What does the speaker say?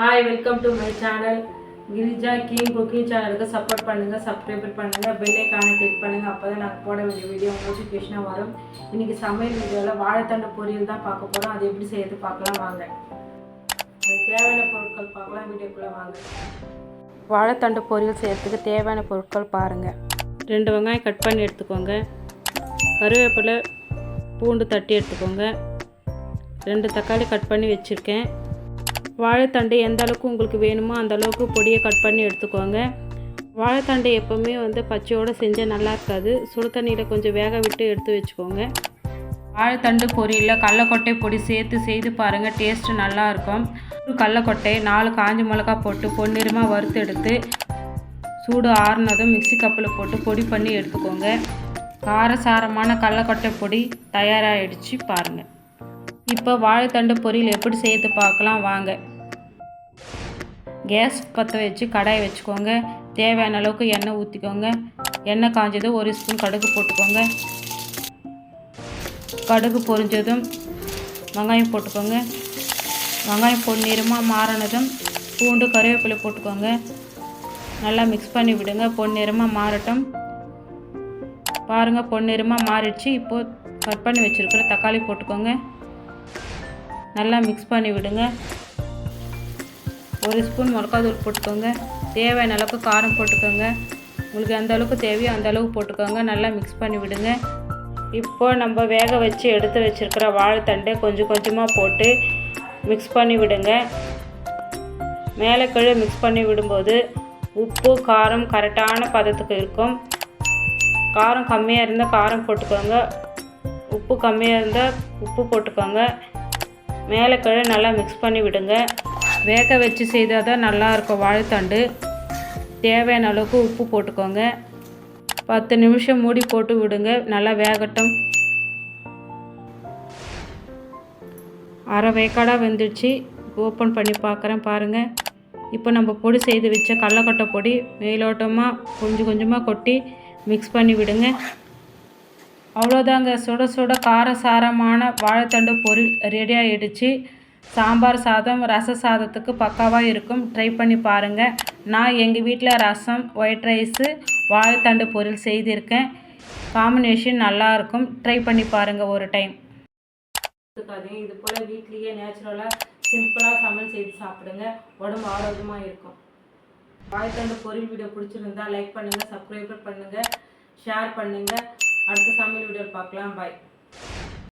Hi welcome to my channel Girija king cooking சேனலுக்கு support பண்ணுங்கள் subscriber பண்ணுங்கள் பெல்லைக்கான கிளிக் பண்ணுங்கள் அப்போ தான் நான் போட வேண்டிய வீடியோ நோட்டிஃபிகேஷனாக வரும். இன்றைக்கி சமையல் வீடியோவில் வாழைத்தண்டு பொரியல் தான் பார்க்க போகிறோம் அது எப்படி செய்யறது பார்க்கலாம் வாங்க. அதுக்கு தேவையான பொருட்கள் பார்க்கலாம். வீடியோக்குள்ளே வாங்க. வாழைத்தண்டு பொரியல் செய்கிறதுக்கு தேவையான பொருட்கள் பாருங்கள் ரெண்டு வெங்காயம் கட் பண்ணி எடுத்துக்கோங்க. கருவேப்பிலை பூண்டு தட்டி எடுத்துக்கோங்க. ரெண்டு தக்காளி கட் பண்ணி வச்சுருக்கேன். வாழைத்தண்டு எந்த அளவுக்கு உங்களுக்கு வேணுமோ அந்த அளவுக்கு பொடியை கட் பண்ணி எடுத்துக்கோங்க. வாழைத்தண்டு எப்போவுமே வந்து பச்சையோடு செஞ்சால் நல்லா இருக்காது. சுடு தண்ணியில் கொஞ்சம் வேக விட்டு எடுத்து வச்சுக்கோங்க. வாழைத்தண்டு பொரியலில் கடலக்கொட்டை பொடி சேர்த்து செய்து பாருங்கள் டேஸ்ட்டு நல்லாயிருக்கும் கடலக்கொட்டை நாலு காஞ்ச மிளகா போட்டு பொன்னிறமாக வறுத்து எடுத்து சூடு ஆறுனதும் மிக்ஸி கப்பில் போட்டு பொடி பண்ணி எடுத்துக்கோங்க. காரசாரமான கடலக்கொட்டை பொடி தயாராகிடுச்சு பாருங்கள் இப்போ வாழைத்தண்டு பொரியல் எப்படி செய்து பார்க்கலாம் வாங்க. கேஸ் பற்ற வச்சு கடாயை வச்சுக்கோங்க. தேவையான அளவுக்கு எண்ணெய் ஊற்றிக்கோங்க எண்ணெய் காஞ்சதும் ஒரு ஸ்பூன் கடுகு போட்டுக்கோங்க. கடுகு பொரிஞ்சதும் வெங்காயம் போட்டுக்கோங்க. வெங்காயம் பொன்னிறமாக மாறினதும் பூண்டு கருவேப்பிலை போட்டுக்கோங்க. நல்லா மிக்ஸ் பண்ணி விடுங்க. பொன்னிறமாக மாறட்டும். பாருங்கள் பொன்னிறமாக மாறிடுச்சு. இப்போது கட் பண்ணி வச்சுருக்கிற தக்காளி போட்டுக்கோங்க. நல்லா மிக்ஸ் பண்ணி விடுங்க. ஒரு ஸ்பூன் மிளகாத்தூள் போட்டுக்கோங்க. தேவையான அளவுக்கு காரம் போட்டுக்கோங்க. உங்களுக்கு எந்த அளவுக்கு தேவையோ அந்த அளவுக்கு போட்டுக்கோங்க. நல்லா மிக்ஸ் பண்ணி விடுங்க. இப்போ நம்ம வேக வச்சு எடுத்து வச்சுருக்கிற வாழைத்தண்டை கொஞ்சம் கொஞ்சமாக போட்டு மிக்ஸ் பண்ணி விடுங்க. மேலே கீழே மிக்ஸ் பண்ணி விடும்போது உப்பு காரம் கரெக்டான பதத்துக்கு இருக்கும். காரம் கம்மியாக இருந்தால் காரம் போட்டுக்கோங்க. உப்பு கம்மியாக இருந்தால் உப்பு போட்டுக்கோங்க. மேலே கீழே நல்லா மிக்ஸ் பண்ணி விடுங்க. வேக வச்சு செய்தால் தான் நல்லாயிருக்கும் வாழைத்தண்டு. தேவையான அளவுக்கு உப்பு போட்டுக்கோங்க. பத்து நிமிஷம் மூடி போட்டு விடுங்க. நல்லா வேகட்டும். அரை வேக்காடாக வெந்துடுச்சு. ஓப்பன் பண்ணி பார்க்குறேன் பாருங்கள் இப்போ நம்ம பொடி செய்து வச்ச கடலக்கொட்டை பொடி மேலோட்டமாக கொஞ்சம் கொஞ்சமாக கொட்டி மிக்ஸ் பண்ணி விடுங்க. அவ்வளோதாங்க. சுட சுட காரசாரமான வாழைத்தண்டு பொரியல் ரெடி ஆகிடுச்சு சாம்பார் சாதம் ரச சாதத்துக்கு பக்காவாக இருக்கும். ட்ரை பண்ணி பாருங்கள் நான் எங்கள் வீட்டில் ரசம் ஒயிட் ரைஸு வாழைத்தண்டு பொரியல் செய்திருக்கேன். காம்பினேஷன் நல்லாயிருக்கும் ட்ரை பண்ணி பாருங்கள் ஒரு டைம் இது போல் வீட்லேயே நேச்சுரலாக சிம்பிளாக சமையல் செய்து சாப்பிடுங்க. உடம்பு ஆரோக்கியமாக இருக்கும். வாழைத்தண்டு பொரியல் வீடியோ பிடிச்சிருந்தா லைக் பண்ணுங்கள் சப்ஸ்கிரைபர் பண்ணுங்கள் ஷேர் பண்ணுங்கள் அடுத்த சமையல் வீடியோ பார்க்கலாம். பாய்